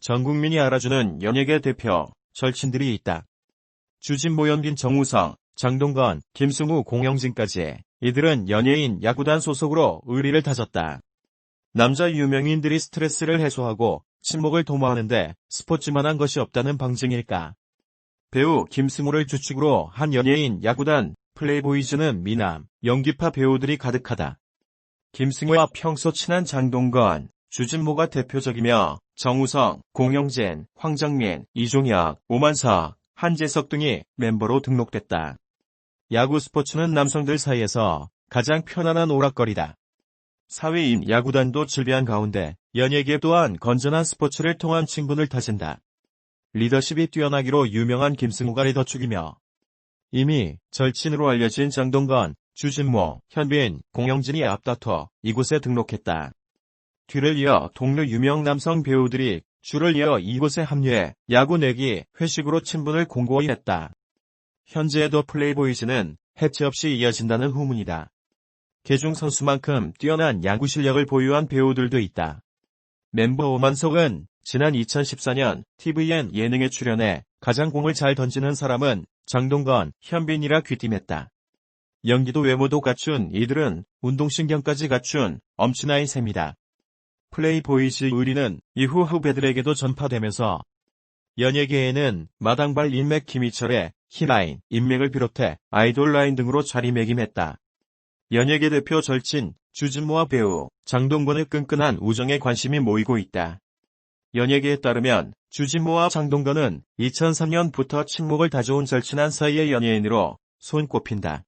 전 국민이 알아주는 연예계 대표 절친들이 있다. 주진모 연빈 정우성, 장동건, 김승우 공영진까지 이들은 연예인 야구단 소속으로 의리를 다졌다. 남자 유명인들이 스트레스를 해소하고 친목을 도모하는데 스포츠만한 것이 없다는 방증일까. 배우 김승우를 주축으로 한 연예인 야구단 플레이보이즈는 미남, 연기파 배우들이 가득하다. 김승우와 평소 친한 장동건, 주진모가 대표적이며 정우성, 공영진, 황정민, 이종혁, 오만석, 한재석 등이 멤버로 등록됐다. 야구 스포츠는 남성들 사이에서 가장 편안한 오락거리다. 사회인 야구단도 즐비한 가운데 연예계 또한 건전한 스포츠를 통한 친분을 다진다. 리더십이 뛰어나기로 유명한 김승우가 리더축이며 이미 절친으로 알려진 장동건, 주진모, 현빈, 공영진이 앞다퉈 이곳에 등록했다. 뒤를 이어 동료 유명 남성 배우들이 줄을 이어 이곳에 합류해 야구 내기 회식으로 친분을 공고히 했다. 현재에도 플레이보이즈는 해체 없이 이어진다는 후문이다. 개중 선수만큼 뛰어난 야구 실력을 보유한 배우들도 있다. 멤버 오만석은 지난 2014년 TVN 예능에 출연해 가장 공을 잘 던지는 사람은 장동건, 현빈이라 귀띔했다. 연기도 외모도 갖춘 이들은 운동신경까지 갖춘 엄친아이 셈이다. 플레이보이즈 의리는 이후 후배들에게도 전파되면서 연예계에는 마당발 인맥 김희철의 히라인, 인맥을 비롯해 아이돌 라인 등으로 자리매김했다. 연예계 대표 절친 주진모와 배우 장동건의 끈끈한 우정에 관심이 모이고 있다. 연예계에 따르면 주진모와 장동건은 2003년부터 친목을 다져온 절친한 사이의 연예인으로 손꼽힌다.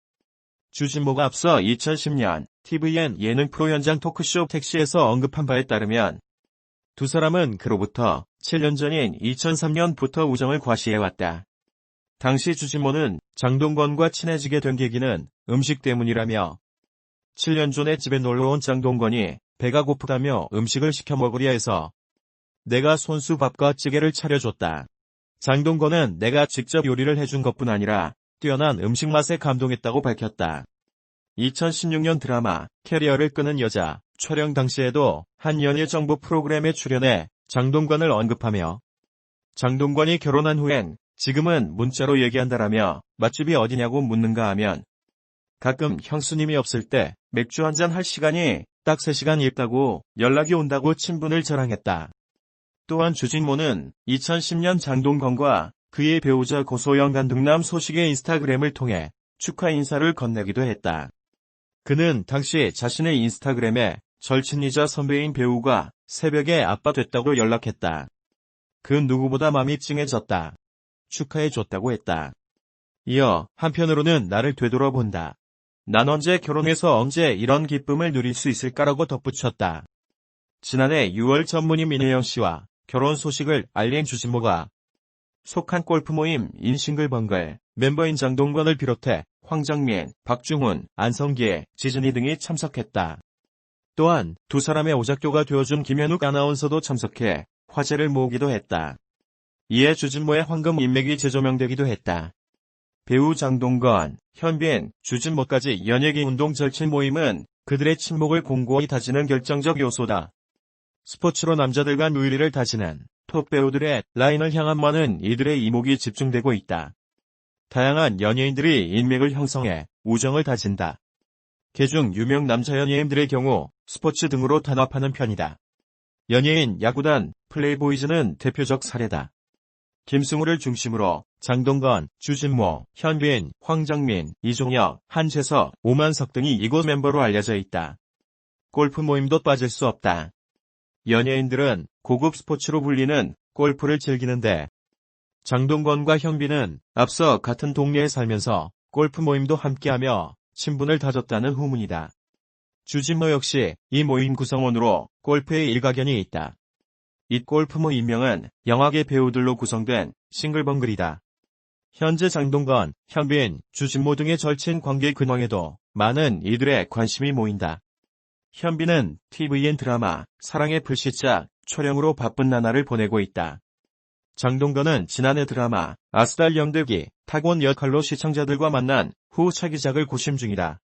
주진모가 앞서 2010년 TVN 예능 프로 현장 토크쇼 택시에서 언급한 바에 따르면 두 사람은 그로부터 7년 전인 2003년부터 우정을 과시해왔다. 당시 주진모는 장동건과 친해지게 된 계기는 음식 때문이라며 7년 전에 집에 놀러온 장동건이 배가 고프다며 음식을 시켜 먹으려 해서 내가 손수 밥과 찌개를 차려줬다. 장동건은 내가 직접 요리를 해준 것뿐 아니라 뛰어난 음식 맛에 감동했다고 밝혔다. 2016년 드라마 캐리어를 끄는 여자 촬영 당시에도 한 연예 정보 프로그램에 출연해 장동건을 언급하며 장동건이 결혼한 후엔 지금은 문자로 얘기한다라며 맛집이 어디냐고 묻는가 하면 가끔 형수님이 없을 때 맥주 한 잔 할 시간이 딱 3시간 있다고 연락이 온다고 친분을 자랑했다. 또한 주진모는 2010년 장동건과 그의 배우자 고소영 간등남 소식의 인스타그램을 통해 축하 인사를 건네기도 했다. 그는 당시 자신의 인스타그램에 절친이자 선배인 배우가 새벽에 아빠 됐다고 연락했다. 그 누구보다 마음이 찡해졌다. 축하해줬다고 했다. 이어 한편으로는 나를 되돌아본다. 난 언제 결혼해서 언제 이런 기쁨을 누릴 수 있을까라고 덧붙였다. 지난해 6월 전문의 민혜영 씨와 결혼 소식을 알린 주진모가 속한 골프 모임 인싱글벙글 멤버인 장동건을 비롯해 황정민, 박중훈, 안성기, 지진이 등이 참석했다. 또한 두 사람의 오작교가 되어준 김현욱 아나운서도 참석해 화제를 모으기도 했다. 이에 주진모의 황금 인맥이 재조명되기도 했다. 배우 장동건, 현빈, 주진모까지 연예계 운동 절친 모임은 그들의 친목을 공고히 다지는 결정적 요소다. 스포츠로 남자들 간 의리를 다지는 톱 배우들의 라인을 향한 많은 이들의 이목이 집중되고 있다. 다양한 연예인들이 인맥을 형성해 우정을 다진다. 개중 유명 남자 연예인들의 경우 스포츠 등으로 단합하는 편이다. 연예인 야구단 플레이보이즈는 대표적 사례다. 김승우를 중심으로 장동건, 주진모, 현빈, 황정민, 이종혁, 한재석, 오만석 등이 이곳 멤버로 알려져 있다. 골프 모임도 빠질 수 없다. 연예인들은 고급 스포츠로 불리는 골프를 즐기는데 장동건과 현빈은 앞서 같은 동네에 살면서 골프 모임도 함께하며 친분을 다졌다는 후문이다. 주진모 역시 이 모임 구성원으로 골프에 일가견이 있다. 이 골프모 인명은 영화계 배우들로 구성된 싱글벙글이다. 현재 장동건, 현빈, 주진모 등의 절친 관계 근황에도 많은 이들의 관심이 모인다. 현빈은 TVN 드라마 사랑의 불시착 촬영으로 바쁜 나날을 보내고 있다. 장동건은 지난해 드라마 아스달 영대기 타곤 역할로 시청자들과 만난 후 차기작을 고심 중이다.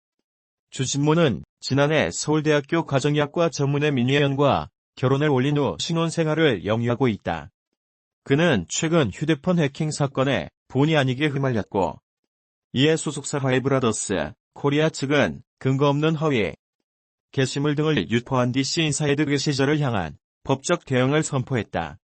주진모는 지난해 서울대학교 가정의학과 전문의 민예연과 결혼을 올린 후 신혼생활을 영위하고 있다. 그는 최근 휴대폰 해킹 사건에 본의 아니게 휘말렸고 이에 소속사 하이브라더스 코리아 측은 근거 없는 허위 게시물 등을 유포한 뒤 C인사이드 그 시절을 향한 법적 대응을 선포했다.